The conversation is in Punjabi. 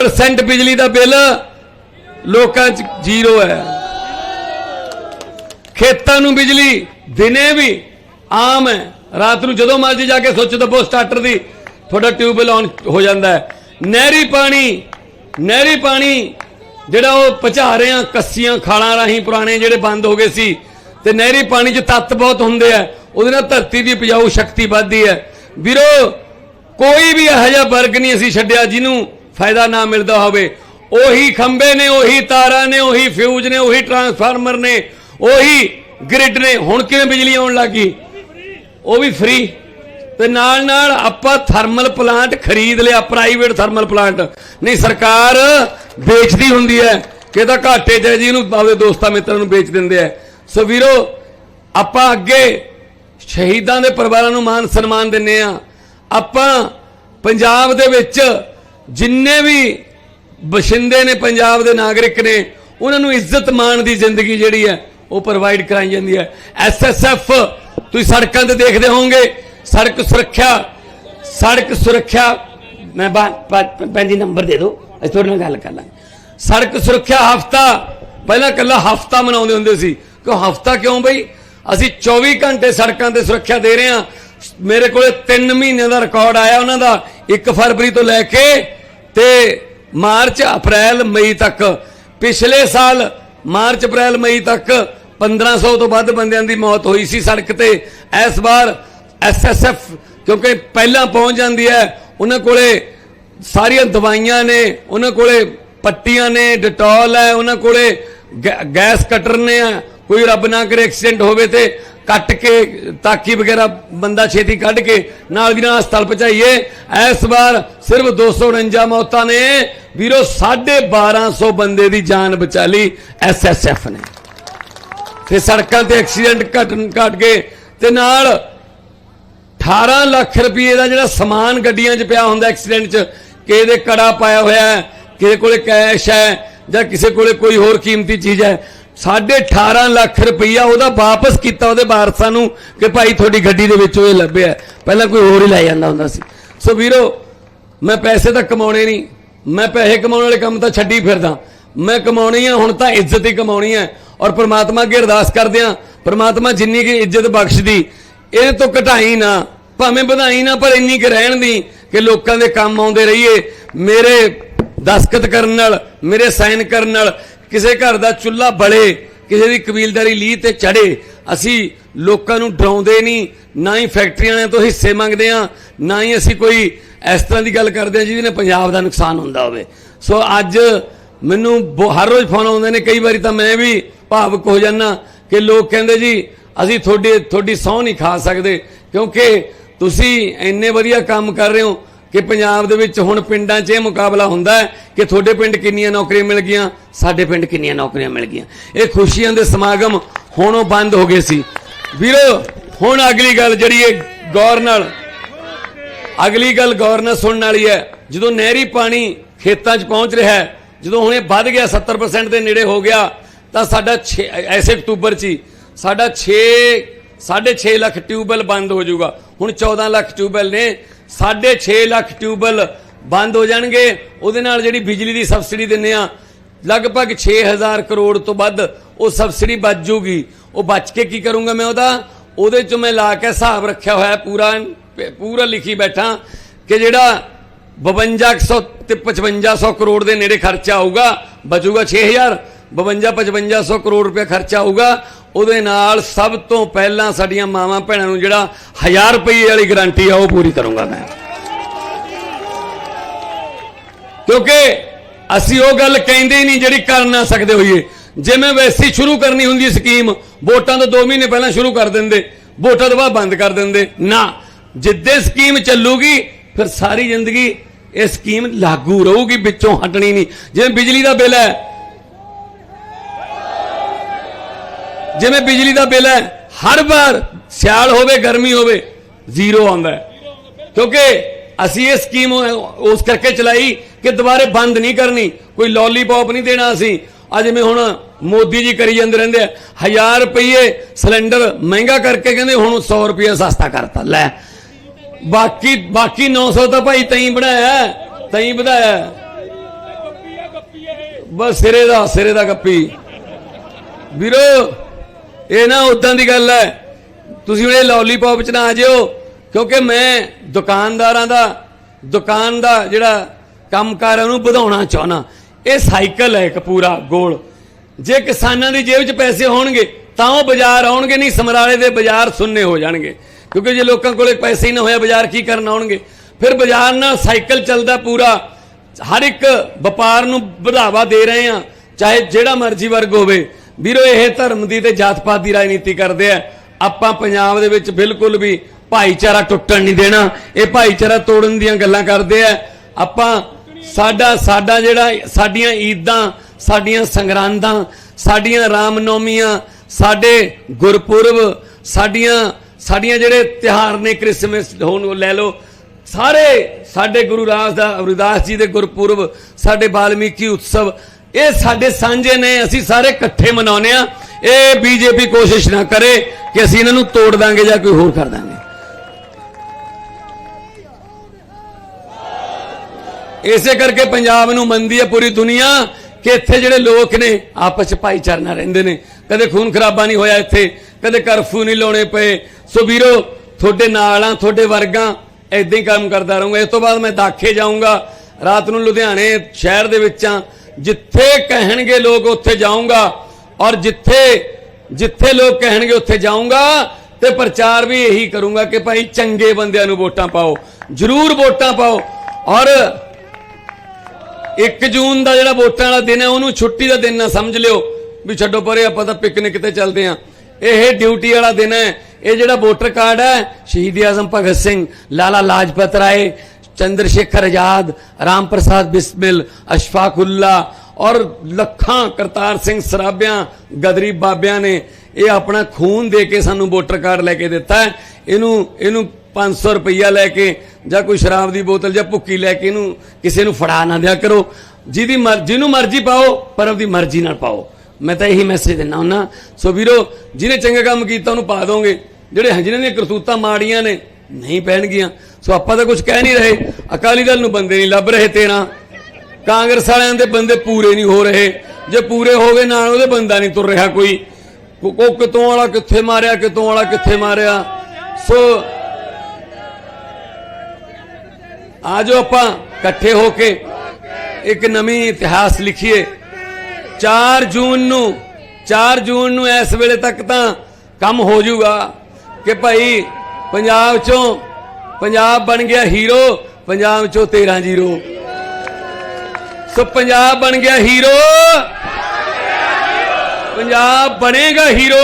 50% ਬਿਜਲੀ ਦਾ ਬਿੱਲ ਲੋਕਾਂ 'ਚ ਜ਼ੀਰੋ ਹੈ। ਖੇਤਾਂ ਨੂੰ ਬਿਜਲੀ ਦਿਨੇ ਵੀ ਆਮ ਹੈ। ਰਾਤ ਨੂੰ ਜਦੋਂ ਮਰਜ਼ੀ ਜਾ ਕੇ ਸੁੱਚ ਦੱਬੋ ਸਟਾਰਟਰ ਦੀ ਤੁਹਾਡਾ ਟਿਊਬਵੈਲ ਆਨ ਹੋ ਜਾਂਦਾ ਹੈ। ਨਹਿਰੀ ਪਾਣੀ ਨਹਿਰੀ ਪਾਣੀ ਜਿਹੜਾ ਉਹ ਪਹੁੰਚਾ ਰਹੇ ਆ ਕੱਸੀਆਂ, ਖਾਲਾਂ ਰਾਹੀਂ ਪੁਰਾਣੇ ਜਿਹੜੇ ਬੰਦ ਹੋ ਗਏ ਸੀ ਤੇ ਨਹਿਰੀ ਪਾਣੀ 'ਚ ਤੱਤ ਬਹੁਤ ਹੁੰਦੇ ਆ। ਉਹਦੇ ਨਾਲ ਧਰਤੀ ਦੀ ਉਪਜਾਊ ਸ਼ਕਤੀ ਵੱਧਦੀ ਹੈ। ਵੀਰੋ, ਕੋਈ ਵੀ ਇਹੋ ਜਿਹਾ ਵਰਗ ਨਹੀਂ ਅਸੀਂ ਛੱਡਿਆ ਜਿਹਨੂੰ ਫਾਇਦਾ ਨਾ ਮਿਲਦਾ ਹੋਵੇ। ਉਹੀ ਖੰਬੇ ਨੇ, ਉਹੀ ਤਾਰਾਂ ਨੇ, ਉਹੀ ਫਿਊਜ਼ ਨੇ, ਉਹੀ ਟਰਾਂਸਫਾਰਮਰ ਨੇ, ਉਹੀ ਗ੍ਰਿਡ ਨੇ। ਹੁਣ ਕਿਵੇਂ ਬਿਜਲੀ ਆਉਣ ਲੱਗੀ? ਉਹ ਵੀ ਫ੍ਰੀ ਤੇ ਨਾਲ ਨਾਲ ਆਪਾਂ ਥਰਮਲ ਪਲਾਂਟ ਖਰੀਦ ਲਿਆ ਪ੍ਰਾਈਵੇਟ ਥਰਮਲ ਪਲਾਂਟ ਨਹੀਂ, ਸਰਕਾਰ ਵੇਚਦੀ ਹੁੰਦੀ ਹੈ ਕਿ ਇਹਦਾ ਘਾਟੇ 'ਚ ਜੀ ਇਹਨੂੰ ਆਪਦੇ ਦੋਸਤਾਂ ਮਿੱਤਰਾਂ ਨੂੰ ਵੇਚ ਦਿੰਦੇ ਆ। ਸੋ ਵੀਰੋ, ਆਪਾਂ ਅੱਗੇ ਸ਼ਹੀਦਾਂ ਦੇ ਪਰਿਵਾਰਾਂ ਨੂੰ ਮਾਨ ਸਨਮਾਨ ਦਿੰਨੇ ਆ। ਆਪਾਂ ਪੰਜਾਬ ਦੇ ਵਿੱਚ ਜਿੰਨੇ ਵੀ ਬਸ਼ਿੰਦੇ ਨੇ, ਪੰਜਾਬ ਦੇ ਨਾਗਰਿਕ ਨੇ, ਉਹਨਾਂ ਨੂੰ ਇੱਜ਼ਤ ਮਾਣ ਦੀ ਜ਼ਿੰਦਗੀ ਜਿਹੜੀ ਹੈ, ਉਹ ਪ੍ਰੋਵਾਈਡ ਕਰਾਈ ਜਾਂਦੀ ਹੈ। ਐਸਐਸਐਫ ਤੁਸੀਂ ਸੜਕਾਂ ਤੇ ਦੇਖਦੇ ਹੋਵੋਗੇ, ਸੜਕ ਸੁਰੱਖਿਆ ਸੜਕ ਸੁਰੱਖਿਆ, ਮੈਂ ਭੈਣ ਨੰਬਰ ਦੇ ਦਿਓ, ਅਸੀਂ ਤੁਹਾਡੇ ਨਾਲ ਗੱਲ ਕਰ ਲਾਂਗੇ। ਸੜਕ ਸੁਰੱਖਿਆ ਹਫਤਾ, ਪਹਿਲਾਂ ਕੱਲਾ ਹਫਤਾ ਮਨਾਉਂਦੇ ਹੁੰਦੇ ਸੀ। ਕਿਉਂ ਹਫਤਾ ਕਿਉਂ ਬਈ? ਅਸੀਂ 24 ਘੰਟੇ ਸੜਕਾਂ ਤੇ ਸੁਰੱਖਿਆ ਦੇ ਰਹੇ ਹਾਂ। ਮੇਰੇ ਕੋਲੇ 3 ਮਹੀਨਿਆਂ ਦਾ ਰਿਕਾਰਡ ਆਇਆ ਉਹਨਾਂ ਦਾ 1 ਫਰਵਰੀ ਤੋਂ ਲੈ ਕੇ ਤੇ ਮਾਰਚ, ਅਪ੍ਰੈਲ, ਮਈ ਤੱਕ। ਪਿਛਲੇ ਸਾਲ ਮਾਰਚ, ਅਪ੍ਰੈਲ, ਮਈ ਤੱਕ 1500 ਤੋਂ ਵੱਧ ਬੰਦਿਆਂ ਦੀ ਮੌਤ ਹੋਈ ਸੀ ਸੜਕ ਤੇ। ਇਸ ਵਾਰ ਐਸਐਸਐਫ ਕਿਉਂਕਿ ਪਹਿਲਾਂ ਪਹੁੰਚ ਜਾਂਦੀ ਹੈ, ਉਹਨਾਂ ਕੋਲੇ ਸਾਰੀਆਂ ਦਵਾਈਆਂ ਨੇ, ਉਹਨਾਂ ਕੋਲੇ ਪੱਟੀਆਂ ਨੇ, ਡਟੋਲ ਹੈ, ਉਹਨਾਂ ਕੋਲੇ ਗੈ- ਗੈਸ ਕਟਰ ਨੇ ਆ, ਕੋਈ ਰੱਬ ਨਾ ਕਰੇ ਐਕਸੀਡੈਂਟ ਹੋਵੇ ਤੇ ਕੱਟ ਕੇ ਤਾਕੀ ਵਗੈਰਾ ਬੰਦਾ ਛੇਤੀ ਕੱਢ ਕੇ ਨਾਲ ਦੀ ਨਾਲ ਹਸਪਤਾਲ ਪਹੁੰਚਾਈਏ। ਇਸ ਵਾਰ ਸਿਰਫ 249 ਮੌਤਾਂ ਨੇ। ਵੀਰੋ 1250 ਬੰਦੇ ਦੀ ਜਾਨ ਬਚਾ ਲਈ ਐਸਐਸਐਫ ਨੇ। ਤੇ ਸੜਕਾਂ ਤੇ ਐਕਸੀਡੈਂਟ ਘਟ ਘਟ ਗਏ ਤੇ ਨਾਲ 18 ਲੱਖ ਰੁਪਏ ਦਾ ਜਿਹੜਾ ਸਮਾਨ ਗੱਡੀਆਂ 'ਚ ਪਿਆ ਹੁੰਦਾ ਐਕਸੀਡੈਂਟ 'ਚ ਕਿਸੇ ਦੇ ਕੜਾ ਪਾਇਆ ਹੋਇਆ ਹੈ ਕਿਸੇ ਕੋਲੇ ਕੈਸ਼ ਹੈ ਜਾਂ ਕਿਸੇ ਕੋਲੇ ਕੋਈ ਹੋਰ ਕੀਮਤੀ ਚੀਜ਼ ਹੈ 18.5 ਲੱਖ ਰੁਪਈਆ ਉਹਦਾ ਵਾਪਸ ਕੀਤਾ ਉਹਦੇ ਵਾਰਸਾਂ ਨੂੰ ਕਿ ਭਾਈ ਤੁਹਾਡੀ ਗੱਡੀ ਦੇ ਵਿੱਚੋਂ ਇਹ ਲੱਭਿਆ। ਪਹਿਲਾਂ ਕੋਈ ਹੋਰ ਹੀ ਲੈ ਜਾਂਦਾ ਹੁੰਦਾ ਸੀ। ਸੋ ਵੀਰੋ, ਮੈਂ ਪੈਸੇ ਤਾਂ ਕਮਾਉਣੇ ਨਹੀਂ। ਮੈਂ ਪੈਸੇ ਕਮਾਉਣ ਵਾਲੇ ਕੰਮ ਤਾਂ ਛੱਡੀ ਫਿਰਦਾ। ਮੈਂ ਕਮਾਉਣੀ ਆ, ਹੁਣ ਤਾਂ ਇੱਜ਼ਤ ਹੀ ਕਮਾਉਣੀ ਹੈ ਔਰ ਪ੍ਰਮਾਤਮਾ ਅੱਗੇ ਅਰਦਾਸ ਕਰਦੇ ਆ, ਪ੍ਰਮਾਤਮਾ ਜਿੰਨੀ ਕੀ ਇੱਜ਼ਤ ਬਖਸ਼ਦੀ ਇਹਦੇ ਤੋਂ ਘਟਾਈ ਨਾ, ਭਾਵੇਂ ਵਧਾਈ ਨਾ, ਪਰ ਇੰਨੀ ਕੁ ਰਹਿਣ ਦੀ ਕਿ ਲੋਕਾਂ ਦੇ ਕੰਮ ਆਉਂਦੇ ਰਹੀਏ। ਮੇਰੇ ਦਸਖਤ ਕਰਨ ਨਾਲ, ਮੇਰੇ ਸਾਈਨ ਕਰਨ ਨਾਲ ਕਿਸੇ ਘਰ ਦਾ ਚੁੱਲ੍ਹਾ ਬਲੇ ਕਿਸੇ ਦੀ ਕਬੀਲਦਾਰੀ ਲੀਹ ਤੇ ਚੜੇ ਅਸੀਂ ਲੋਕਾਂ ਨੂੰ ਡਰਾਉਂਦੇ ਨਹੀਂ, ਨਾ ਹੀ ਫੈਕਟਰੀਆਂ ਵਾਲਿਆਂ ਤੋਂ ਹਿੱਸੇ ਮੰਗਦੇ ਆ ਨਾ ਹੀ ਅਸੀਂ ਕੋਈ ਇਸ ਤਰ੍ਹਾਂ ਦੀ ਗੱਲ ਕਰਦੇ ਆ ਜਿਹਦੇ ਨਾਲ ਪੰਜਾਬ ਦਾ ਨੁਕਸਾਨ ਹੁੰਦਾ ਹੋਵੇ। ਸੋ ਅੱਜ ਮੈਨੂੰ ਬਹੁ- ਹਰ ਰੋਜ਼ ਫੋਨ ਆਉਂਦੇ ਨੇ, ਕਈ ਵਾਰੀ ਤਾਂ ਮੈਂ ਵੀ ਭਾਵੁਕ ਹੋ ਜਾਂਦਾ ਕਿ ਲੋਕ ਕਹਿੰਦੇ ਜੀ, ਅਸੀਂ ਤੁਹਾਡੇ, ਤੁਹਾਡੀ ਸਹੁੰ ਨਹੀਂ ਖਾ ਸਕਦੇ, ਕਿਉਂਕਿ ਤੁਸੀਂ ਇੰਨੇ ਵਧੀਆ ਕੰਮ ਕਰ ਰਹੇ ਹੋ ਕਿ ਪੰਜਾਬ ਦੇ ਵਿੱਚ ਹੁਣ ਪਿੰਡਾਂ 'ਚ ਇਹ ਮੁਕਾਬਲਾ ਹੁੰਦਾ ਹੈ ਕਿ ਤੁਹਾਡੇ ਪਿੰਡ ਕਿੰਨੀਆਂ ਨੌਕਰੀਆਂ ਮਿਲ ਗਈਆਂ, ਸਾਡੇ ਪਿੰਡ ਕਿੰਨੀਆਂ ਨੌਕਰੀਆਂ ਮਿਲ ਗਈਆਂ। ਇਹ ਖੁਸ਼ੀਆਂ ਦੇ ਸਮਾਗਮ ਹੁਣ ਉਹ ਬੰਦ ਹੋ ਗਏ ਸੀ। ਵੀਰੋ, ਹੁਣ ਅਗਲੀ ਗੱਲ ਜਿਹੜੀ ਇਹ ਗੌਰ ਨਾਲ ਅਗਲੀ ਗੱਲ ਗੌਰ ਨਾਲ ਸੁਣਨ ਵਾਲੀ ਹੈ। ਜਦੋਂ ਨਹਿਰੀ ਪਾਣੀ ਖੇਤਾਂ 'ਚ ਪਹੁੰਚ ਰਿਹਾ ਹੈ, ਜਦੋਂ ਹੁਣ ਇਹ ਵੱਧ ਗਿਆ 70% ਦੇ ਨੇੜੇ ਹੋ ਗਿਆ, ਤਾਂ ਸਾਡਾ ਛੇ- ਐਸੇ ਅਕਤੂਬਰ 'ਚ ਹੀ ਸਾਡਾ 6 6.5 ਲੱਖ ਟਿਊਬਵੈਲ ਬੰਦ ਹੋ ਜਾਊਗਾ। ਹੁਣ 14 ਲੱਖ ਟਿਊਬਵੈਲ ਨੇ 6.5 ਲੱਖ ਟਿਊਬਵੈਲ ਬੰਦ ਹੋ ਜਾਣਗੇ। ਉਹਦੇ ਨਾਲ ਜਿਹੜੀ ਬਿਜਲੀ ਦੀ ਸਬਸਿਡੀ ਦਿੰਨੇ ਆ, ਲਗਭਗ 6000 ਕਰੋੜ ਤੋਂ ਵੱਧ ਉਹ ਸਬਸਿਡੀ ਬਚ ਜੂਗੀ। ਉਹ ਬਚ ਕੇ ਕੀ ਕਰੂੰਗਾ ਮੈਂ ਉਹਦਾ? ਉਹਦੇ ਚ ਮੈਂ ਲਾ ਕੇ ਹਿਸਾਬ ਰੱਖਿਆ ਹੋਇਆ ਪੂਰਾ ਪੂਰਾ ਲਿਖੀ ਬੈਠਾ ਕਿ ਜਿਹੜਾ 5200 ਤੇ 5500 ਕਰੋੜ ਦੇ ਨੇੜੇ ਖਰਚਾ ਆਊਗਾ, ਬਚੂਗਾ 6000 52 5500 ਕਰੋੜ ਰੁਪਏ ਖਰਚਾ ਆਊਗਾ। ਉਹਦੇ ਨਾਲ ਸਭ ਤੋਂ ਪਹਿਲਾਂ ਸਾਡੀਆਂ ਮਾਵਾਂ ਭੈਣਾਂ ਨੂੰ ਜਿਹੜਾ 1000 ਰੁਪਏ ਵਾਲੀ ਗਾਰੰਟੀ ਆ, ਉਹ ਪੂਰੀ ਕਰੂੰਗਾ ਮੈਂ। ਕਿਉਂਕਿ ਅਸੀਂ ਉਹ ਗੱਲ ਕਹਿੰਦੇ ਹੀ ਨਹੀਂ ਜਿਹੜੀ ਕਰ ਨਾ ਸਕਦੇ ਹੋਈਏ। ਜਿਵੇਂ ਮੈਂ ਵੈਸੀ ਸ਼ੁਰੂ ਕਰਨੀ ਹੁੰਦੀ ਸਕੀਮ, ਵੋਟਾਂ ਤੋਂ 2 ਮਹੀਨੇ ਪਹਿਲਾਂ ਸ਼ੁਰੂ ਕਰ ਦਿੰਦੇ, ਵੋਟਾਂ ਤੋਂ ਬਾਅਦ ਬੰਦ ਕਰ ਦਿੰਦੇ। ਨਾ, ਜਿੱਦੇ ਸਕੀਮ ਚੱਲੂਗੀ, ਫਿਰ ਸਾਰੀ ਜ਼ਿੰਦਗੀ ਇਹ ਸਕੀਮ ਲਾਗੂ ਰਹੂਗੀ, ਵਿੱਚੋਂ ਹਟਣੀ ਨਹੀਂ। ਜਿਵੇਂ ਬਿਜਲੀ ਦਾ ਬਿੱਲ ਹੈ ਜਿਵੇਂ ਬਿਜਲੀ ਦਾ ਬਿੱਲ ਹੈ, ਹਰ ਵਾਰ ਸਿਆਲ ਹੋਵੇ, ਗਰਮੀ ਹੋਵੇ, ਜ਼ੀਰੋ ਆਉਂਦਾ ਕਿਉਂਕਿ ਅਸੀਂ ਇਹ ਸਕੀਮ ਉਸ ਕਰਕੇ ਚਲਾਈ ਕਿ ਦੁਬਾਰੇ ਬੰਦ ਨਹੀਂ ਕਰਨੀ, ਕੋਈ ਲੋਲੀਪੌਪ ਨਹੀਂ ਦੇਣਾ ਅਸੀਂ। ਆ ਜਿਵੇਂ ਹੁਣ ਮੋਦੀ ਜੀ ਕਰੀ ਜਾਂਦੇ ਰਹਿੰਦੇ ਆ 1000 ਰੁਪਏ ਸਿਲੰਡਰ ਮਹਿੰਗਾ ਕਰਕੇ ਕਹਿੰਦੇ ਹੁਣ 100 ਰੁਪਏ ਸਸਤਾ ਕਰਤਾ, ਲੈ। ਬਾਕੀ ਬਾਕੀ 900 ਤਾਂ ਭਾਈ ਤਈ ਬਣਾਇਆ, ਤਈ ਵਧਾਇਆ। ਬਸ ਸਿਰੇ ਦਾ ਸਿਰੇ ਦਾ ਕੱਪੀ ਵੀਰੋ ਇਹ ਨਾ ਉਦਾਂ ਦੀ ਗੱਲ ਹੈ। ਤੁਸੀਂ ਹੁਣ ਇਹ ਚ ਨਾ ਆ ਜਿਓ, ਕਿਉਂਕਿ ਮੈਂ ਦੁਕਾਨਦਾਰਾਂ ਦਾ, ਦੁਕਾਨ ਦਾ ਜਿਹੜਾ ਕੰਮਕਾਰ ਹੈ ਉਹਨੂੰ ਵਧਾਉਣਾ ਚਾਹਣਾ ਇਹ ਸਾਈਕਲ ਹੈ ਇੱਕ ਪੂਰਾ ਗੋਲ। ਜੇ ਕਿਸਾਨਾਂ ਦੀ ਜੇਬ 'ਚ ਪੈਸੇ ਹੋਣਗੇ, ਤਾਂ ਉਹ ਬਾਜ਼ਾਰ ਆਉਣਗੇ, ਨਹੀਂ ਸਮਰਾਲੇ ਦੇ ਬਾਜ਼ਾਰ ਸੁੰਨੇ ਹੋ ਜਾਣਗੇ। ਕਿਉਂਕਿ ਜੇ ਲੋਕਾਂ ਕੋਲੇ ਪੈਸੇ ਹੀ ਨਾ ਹੋਇਆ ਬਾਜ਼ਾਰ ਕੀ ਕਰਨ ਆਉਣਗੇ? ਫਿਰ ਬਾਜ਼ਾਰ ਨਾਲ ਸਾਈਕਲ ਚੱਲਦਾ ਪੂਰਾ। ਹਰ ਇੱਕ ਵਪਾਰ ਨੂੰ ਵਧਾਵਾ ਦੇ ਰਹੇ ਆ ਚਾਹੇ ਜਿਹੜਾ ਮਰਜ਼ੀ ਵਰਗ ਹੋਵੇ। ਵੀਰੋ, ਇਹ ਧਰਮ ਦੀ ਤੇ ਜਾਤ ਪਾਤ ਦੀ ਰਾਜਨੀਤੀ ਕਰਦੇ ਆ। ਆਪਾਂ ਪੰਜਾਬ ਦੇ ਵਿੱਚ ਬਿਲਕੁਲ ਵੀ ਭਾਈਚਾਰਾ ਟੁੱਟਣ ਨਹੀਂ ਦੇਣਾ। ਇਹ ਭਾਈਚਾਰਾ ਤੋੜਨ ਦੀਆਂ ਗੱਲਾਂ ਕਰਦੇ ਆ। ਆਪਾਂ ਸਾਡਾ ਸਾਡਾ ਜਿਹੜਾ, ਸਾਡੀਆਂ ਈਦਾਂ, ਸਾਡੀਆਂ ਸੰਗਰਾਂਦਾਂ, ਸਾਡੀਆਂ ਰਾਮਨੌਮੀਆਂ, ਸਾਡੇ ਗੁਰਪੁਰਬ, ਸਾਡੀਆਂ ਸਾਡੀਆਂ ਜਿਹੜੇ ਤਿਹਾਰ ਨੇ ਕ੍ਰਿਸਮਸ, ਹੋਣ ਉਹ ਲੈ ਲਓ, ਸਾਰੇ ਸਾਡੇ ਗੁਰੂ ਰਾਸ ਦਾ ਰਵਿਦਾਸ ਜੀ ਦੇ ਗੁਰਪੁਰਬ, ਸਾਡੇ ਬਾਲਮੀਕੀ ਉਤਸਵ ਇਹ ਸਾਡੇ ਸਾਂਝੇ ਨੇ, ਅਸੀਂ ਸਾਰੇ ਇਕੱਠੇ ਮਨਾਉਂਦੇ ਆ ਇਹ ਬੀਜੇਪੀ ਕੋਸ਼ਿਸ਼ ਨਾ ਕਰੇ ਕਿ ਅਸੀਂ ਇਹਨਾਂ ਨੂੰ ਤੋੜ ਦਾਂਗੇ ਜਾਂ ਕੋਈ ਹੋਰ ਕਰ ਦਾਂਗੇ। ਇਸੇ ਕਰਕੇ ਪੰਜਾਬ ਨੂੰ ਮੰਨਦੀ ਹੈ ਪੂਰੀ ਦੁਨੀਆ ਕਿ ਇੱਥੇ ਜਿਹੜੇ ਲੋਕ ਨੇ, ਆਪਸ ਚ ਭਾਈਚਾਰਾ ਨਾਲ ਰਹਿੰਦੇ ਨੇ। ਕਦੇ ਖੂਨ ਖਰਾਬਾ ਨਹੀਂ ਹੋਇਆ ਇੱਥੇ, ਕਦੇ ਕਰਫਿਊ ਨਹੀਂ ਲਾਉਣੇ ਪਏ। ਸੋ ਵੀਰੋ, ਤੁਹਾਡੇ ਨਾਲ ਆ ਤੁਹਾਡੇ ਵਰਗਾ ਐਦਾਂ ਹੀ ਕੰਮ ਕਰਦਾ ਰਹੂੰਗਾ। ਇਸ ਤੋਂ ਬਾਅਦ ਮੈਂ ਦਾਖੇ ਜਾਊਂਗਾ। ਰਾਤ ਨੂੰ ਲੁਧਿਆਣੇ ਸ਼ਹਿਰ ਦੇ ਵਿੱਚ ਆ ਜਿੱਥੇ ਕਹਿਣਗੇ ਲੋਕ ਉੱਥੇ ਜਾਊਂਗਾ ਔਰ ਜਿੱਥੇ ਜਿੱਥੇ ਲੋਕ ਕਹਿਣਗੇ ਉੱਥੇ ਜਾਊਂਗਾ ਤੇ ਪ੍ਰਚਾਰ ਵੀ ਇਹੀ ਕਰੂੰਗਾ ਕਿ ਭਾਈ ਚੰਗੇ ਬੰਦਿਆਂ ਨੂੰ ਵੋਟਾਂ ਪਾਓ, ਜ਼ਰੂਰ ਵੋਟਾਂ ਪਾਓ ਔਰ 1 ਜੂਨ ਦਾ ਜਿਹੜਾ ਵੋਟਾਂ ਵਾਲਾ ਦਿਨ ਹੈ, ਉਹਨੂੰ ਛੁੱਟੀ ਦਾ ਦਿਨ ਨਾ ਸਮਝ ਲਿਓ ਵੀ ਛੱਡੋ ਪਰੇ, ਆਪਾਂ ਤਾਂ ਪਿਕਨਿਕ ਤੇ ਚੱਲਦੇ ਆਂ ਇਹ ਡਿਊਟੀ ਵਾਲਾ ਦਿਨ ਹੈ, ਇਹ ਜਿਹੜਾ ਵੋਟਰ ਕਾਰਡ ਹੈ, ਸ਼ਹੀਦ ਆਜ਼ਮ ਭਗਤ ਸਿੰਘ, ਲਾਲਾ ਲਾਜਪਤ ਰਾਏ ਚੰਦਰ ਸ਼ੇਖਰ ਆਜ਼ਾਦ ਰਾਮ ਪ੍ਰਸਾਦ ਬਿਸਮਿਲ ਅਸ਼ਫਾਕੁੱਲਾ ਔਰ ਲੱਖਾਂ ਕਰਤਾਰ ਸਿੰਘ ਸਰਾਭਿਆਂ ਗਦਰੀ ਬਾਬਿਆਂ ਨੇ ਇਹ ਆਪਣਾ ਖੂਨ ਦੇ ਕੇ ਸਾਨੂੰ ਵੋਟਰ ਕਾਰਡ ਲੈ ਕੇ ਦਿੱਤਾ ਹੈ ਇਹਨੂੰ ਇਹਨੂੰ 500 ਰੁਪਈਆ ਲੈ ਕੇ ਜਾਂ ਕੋਈ ਸ਼ਰਾਬ ਦੀ ਬੋਤਲ ਜਾਂ ਭੁੱਕੀ ਲੈ ਕੇ ਇਹਨੂੰ ਕਿਸੇ ਨੂੰ ਫੜਾ ਨਾ ਦਿਆ ਕਰੋ ਜਿਹਦੀ ਮਰਜ਼ੀ ਨੂੰ ਮਰਜ਼ੀ ਪਾਓ ਪਰ ਉਹਦੀ ਮਰਜ਼ੀ ਨਾਲ ਪਾਓ ਮੈਂ ਤਾਂ ਇਹੀ ਮੈਸੇਜ ਦਿੰਦਾ ਹੁੰਨਾ ਸੋ ਵੀਰੋ ਜਿਹਨੇ ਚੰਗਾ ਕੰਮ ਕੀਤਾ ਉਹਨੂੰ ਪਾ ਦੋਗੇ ਜਿਹੜੇ ਜਿਹਨਾਂ ਦੀਆਂ ਕਰਤੂਤਾਂ ਮਾੜੀਆਂ ਨੇ ਨਹੀਂ ਪੈਣਗੀਆਂ। ਸੋ ਆਪਾਂ ਤਾਂ ਕੁਝ ਕਹਿ ਨਹੀਂ ਰਹੇ। ਅਕਾਲੀ ਦਲ ਨੂੰ ਬੰਦੇ ਨਹੀਂ ਲੱਭ ਰਹੇ ਤੇਰਾ। ਕਾਂਗਰਸ ਵਾਲਿਆਂ ਦੇ ਬੰਦੇ ਪੂਰੇ ਨਹੀਂ ਹੋ ਰਹੇ। ਜੇ ਪੂਰੇ ਹੋ ਗਏ ਨਾਲ ਉਹਦੇ ਬੰਦਾ ਨਹੀਂ ਤੁਰ ਰਿਹਾ ਕੋਈ। ਕੋ ਕਿਤੋਂ ਵਾਲਾ ਕਿੱਥੇ ਮਾਰਿਆ, ਕਿਤੋਂ ਵਾਲਾ ਕਿੱਥੇ ਮਾਰਿਆ। ਸੋ ਆਜੋ ਆਪਾਂ ਇਕੱਠੇ ਹੋ ਕੇ ਇੱਕ ਨਵੀਂ ਇਤਿਹਾਸ ਲਿਖੀਏ। 4 ਜੂਨ ਨੂੰ 4 ਜੂਨ ਨੂੰ ਇਸ ਵੇਲੇ ਤੱਕ ਤਾਂ ਕੰਮ ਹੋ ਜਾਊਗਾ ਕਿ ਭਾਈ ਪੰਜਾਬ ਚੋਂ, ਪੰਜਾਬ ਬਣ ਗਿਆ ਹੀਰੋ, ਪੰਜਾਬ ਚੋਂ 13 ਜ਼ੀਰੋ। ਸੋ ਪੰਜਾਬ ਬਣ ਗਿਆ ਹੀਰੋ। ਪੰਜਾਬ ਬਣੇਗਾ ਹੀਰੋ।